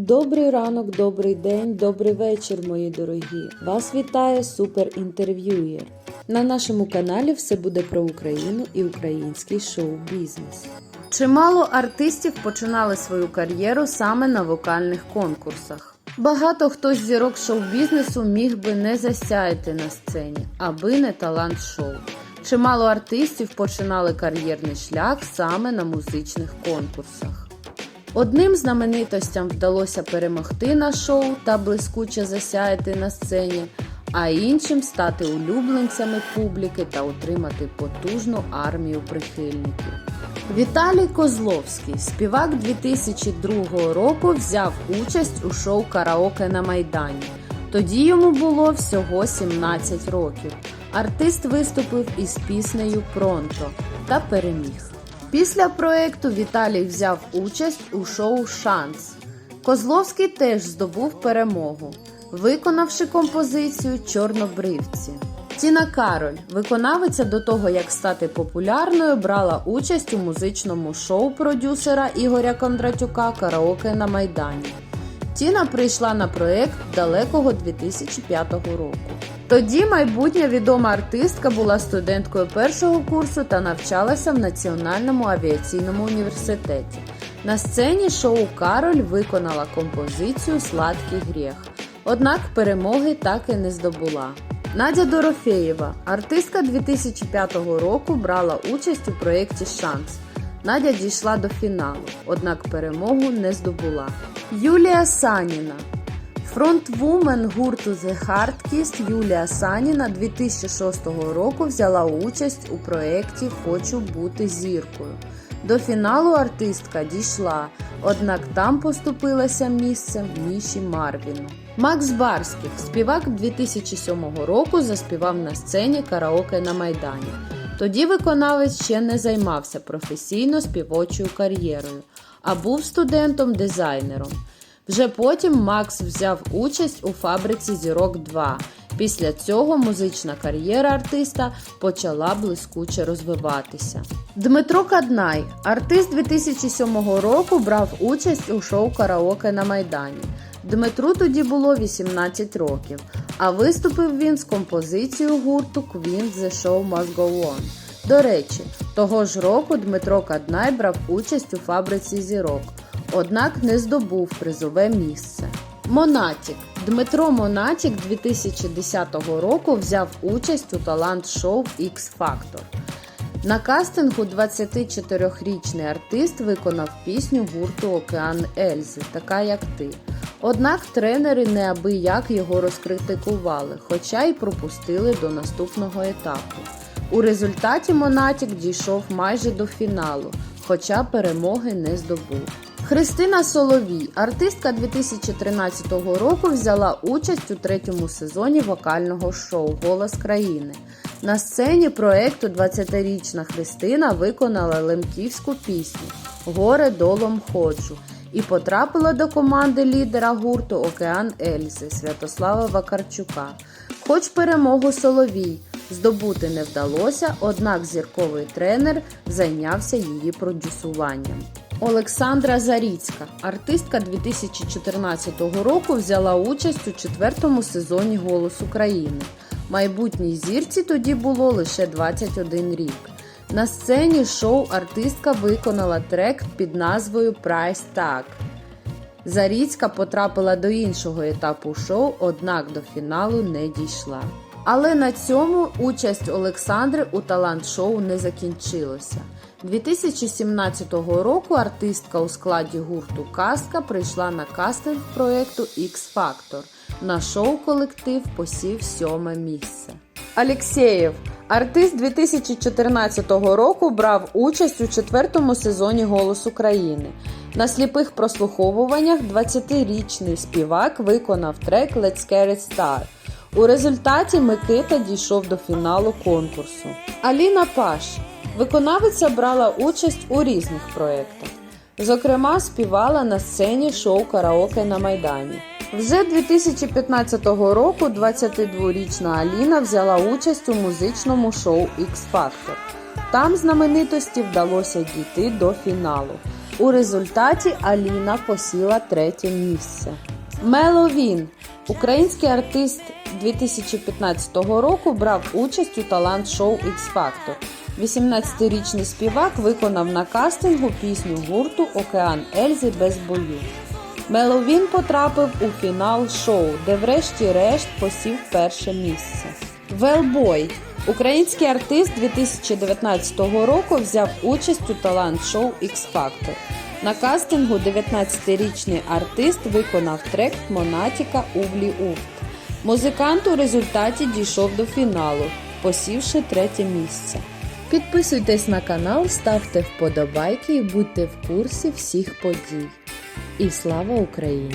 Добрий ранок, добрий день, добрий вечір, мої дорогі. Вас вітає суперінтерв'юєр. На нашому каналі все буде про Україну і український шоу-бізнес. Чимало артистів починали свою кар'єру саме на вокальних конкурсах. Багато хто з зірок шоу-бізнесу міг би не засяяти на сцені, аби не талант шоу. Чимало артистів починали кар'єрний шлях саме на музичних конкурсах. Одним знаменитостям вдалося перемогти на шоу та блискуче засяяти на сцені, а іншим стати улюбленцями публіки та отримати потужну армію прихильників. Віталій Козловський, співак 2002 року, взяв участь у шоу Караоке на Майдані. Тоді йому було всього 17 років. Артист виступив із піснею Пронто та переміг. Після проекту Віталій взяв участь у шоу Шанс. Козловський теж здобув перемогу, виконавши композицію Чорнобривці. Тіна Кароль, виконавиця до того, як стати популярною, брала участь у музичному шоу продюсера Ігоря Кондратюка Караоке на Майдані. Тіна прийшла на проект далекого 2005 року. Тоді майбутня відома артистка була студенткою першого курсу та навчалася в Національному авіаційному університеті. На сцені шоу Кароль виконала композицію Сладкий гріх, однак перемоги так і не здобула. Надя Дорофеєва, артистка 2005 року, брала участь у проєкті Шанс. Надя дійшла до фіналу, однак перемогу не здобула. Юлія Саніна. Фронтвумен гурту The Hardkiss Юлія Саніна 2006 року взяла участь у проєкті Хочу бути зіркою. До фіналу артистка дійшла, однак там поступилася місцем Міші Марвіну. Макс Барських, співак 2007 року, заспівав на сцені караоке на Майдані. Тоді виконавець ще не займався професійно співочою кар'єрою, а був студентом-дизайнером. Вже потім Макс взяв участь у фабриці Зірок 2. Після цього музична кар'єра артиста почала блискуче розвиватися. Дмитро Каднай, артист 2007 року, брав участь у шоу Караоке на Майдані. Дмитру тоді було 18 років, а виступив він з композицією гурту Queen The Show Must Go On. До речі, того ж року Дмитро Каднай брав участь у фабриці зірок, однак не здобув призове місце. Монатік Дмитро Монатік 2010 року взяв участь у талант-шоу X Factor. На кастингу 24-річний артист виконав пісню гурту Океан Ельзи, така як ти. Однак тренери неабияк його розкритикували, хоча й пропустили до наступного етапу. У результаті Монатік дійшов майже до фіналу, хоча перемоги не здобув. Христина Соловій, артистка 2013 року, взяла участь у третьому сезоні вокального шоу Голос країни. На сцені проекту 20-річна Христина виконала лемківську пісню Горе долом ходжу і потрапила до команди лідера гурту Океан Ельзи Святослава Вакарчука. Хоч перемогу Соловій здобути не вдалося, однак зірковий тренер зайнявся її продюсуванням. Олександра Заріцька, артистка 2014 року, взяла участь у четвертому сезоні Голос України. Майбутній зірці тоді було лише 21 рік. На сцені шоу артистка виконала трек під назвою Price Tag. Заріцька потрапила до іншого етапу шоу, однак до фіналу не дійшла. Але на цьому участь Олександри у талант-шоу не закінчилася. 2017 року артистка у складі гурту Казка прийшла на кастинг проєкту X Factor. На шоу колектив посів сьоме місце. Алєксєєв, артист 2014 року, брав участь у четвертому сезоні Голос України. На сліпих прослуховуваннях 20-річний співак виконав трек Let's Get It Start. У результаті Микита дійшов до фіналу конкурсу. Аліна Паш, виконавиця брала участь у різних проєктах. Зокрема, співала на сцені шоу Караоке на Майдані. Вже 2015 року 22-річна Аліна взяла участь у музичному шоу X Factor. Там знаменитості вдалося дійти до фіналу. У результаті Аліна посіла третє місце. Меловін, український артист 2015 року, брав участь у талант-шоу X Factor. 18-річний співак виконав на кастингу пісню гурту Океан Ельзи без бою. Меловін потрапив у фінал шоу, де врешті-решт посів перше місце. Велбой, український артист 2019 року, взяв участь у талант-шоу X Factor. На кастингу 19-річний артист виконав трек Монатіка Увлі Уфт. Музикант у результаті дійшов до фіналу, посівши третє місце. Підписуйтесь на канал, ставте вподобайки і будьте в курсі всіх подій. І слава Україні!